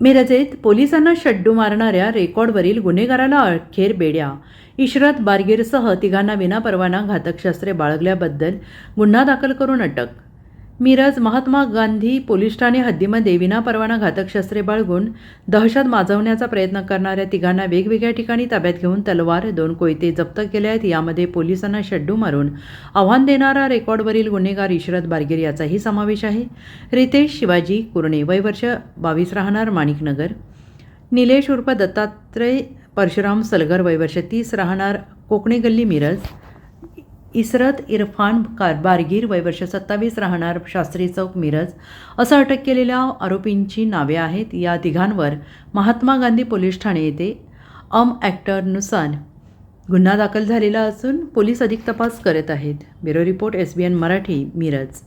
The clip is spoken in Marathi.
मिरजेत पोलिसांना शड्डू मारणाऱ्या रेकॉर्डवरील गुन्हेगाराला अखेर बेड्या. इशरत बारगीरसह तिघांना विनापरवाना घातक शस्त्रे बाळगल्याबद्दल गुन्हा दाखल करून अटक मिरज महात्मा गांधी पोलीस ठाणे हद्दीमध्ये विनापरवाना घातक शस्त्रे बाळगून दहशत माजवण्याचा प्रयत्न करणाऱ्या तिघांना वेगवेगळ्या ठिकाणी ताब्यात घेऊन तलवार दोन कोयते जप्त केले आहेत. यामध्ये पोलिसांना शड्डू मारून आव्हान देणारा रेकॉर्डवरील गुन्हेगार इशरत बारगीर याचाही समावेश आहे. रितेश शिवाजी कुरणे वयवर्ष बावीस राहणार माणिकनगर निलेश उर्फ दत्तात्रय परशुराम सलगर वयवर्ष तीस राहणार कोकणी गल्ली मिरज. इस्रत इरफान कार बारगीर वय वर्ष सत्तावीस राहणार शास्त्री चौक मिरज असं अटक केलेल्या आरोपींची नावे आहेत. या तिघांवर महात्मा गांधी पोलीस ठाणे येथे अम ॲक्टरनुसार गुन्हा दाखल झालेला असून पोलीस अधिक तपास करत आहेत. Bureau report S B N Marathi Miraj.